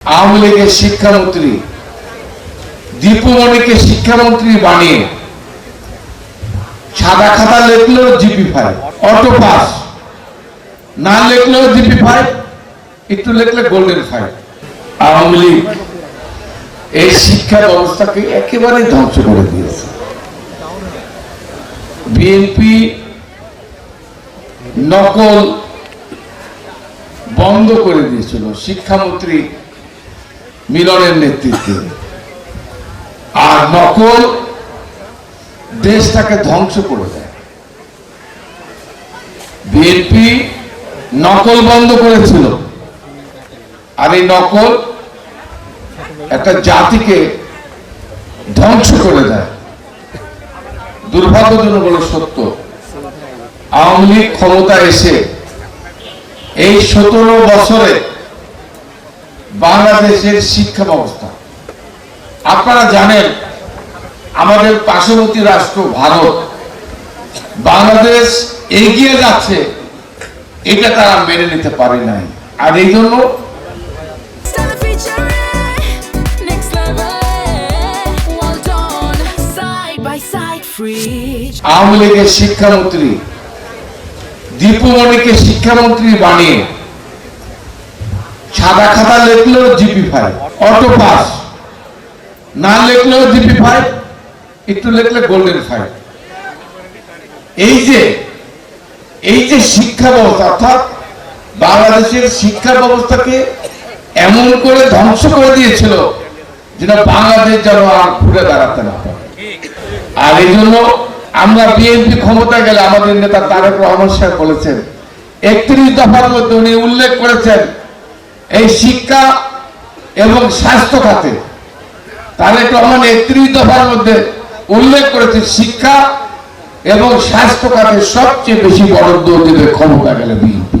আওয়ামী লীগের শিক্ষামন্ত্রী দীপুমণিকে শিক্ষামন্ত্রী বানিয়ে সাদা খাতা লিখলেও জিপি ফাইভ অটো পাস। না লিখলেও জিপি ফাইভ একটু লিখলে গোল্ডেন ফাইভ আওয়ামী লীগ এই শিক্ষা ব্যবস্থাকে একেবারে ধ্বংস করে দিয়েছে। বিএনপি নকল বন্ধ করে দিয়েছিল শিক্ষামন্ত্রী মিলনের নেতৃত্বে। আর নকল দেশটাকে ধ্বংস করে দেয়। বিএনপি নকল বন্ধ করেছিল। আর এই নকল একটা জাতিকে ধ্বংস করে দেয়। দুর্ভাগ্যজনক বলে সত্য। আওয়ামী লীগ ক্ষমতা এসে এই সতেরো বছরে বাংলাদেশের শিক্ষা ব্যবস্থা। আপনারা জানেন আমাদের পার্শ্ববর্তী রাষ্ট্র ভারত। বাংলাদেশ এগিয়ে যাচ্ছে এটা তারা মেনে নিতে পারে নাই। আর এই জন্য. আওয়ামী লীগের শিক্ষামন্ত্রী দীপুমণিকে শিক্ষামন্ত্রী বানিয়ে সাদা খাতা লিখলেও জিপি ফাইভ অটো পাস। না লিখলেও জিপি ফাইভ একটু লিখলে গোল্ডেন ফাইভ এই যে এই যে শিক্ষা ব্যবস্থা, অর্থাৎ বাংলাদেশের শিক্ষা ব্যবস্থাকে এমন করে ধ্বংস করে দিয়েছিল যেটা বাংলাদেশ যেন আর ঘুরে দাঁড়াতে না পারে। আর এই জন্য আমরা বিএনপি ক্ষমতা গেলে আমাদের নেতা তারেক রহমান সাহেব বলেছেন, একত্রিশ দফার মধ্যে উনি উল্লেখ করেছেন এই শিক্ষা এবং স্বাস্থ্য খাতে তারেক রহমান নেত্রী দফার মধ্যে উল্লেখ করেছে, শিক্ষা এবং স্বাস্থ্য খাতে সবচেয়ে বেশি বরাদ্দ দেবে ক্ষমতা গেলে বিএনপি।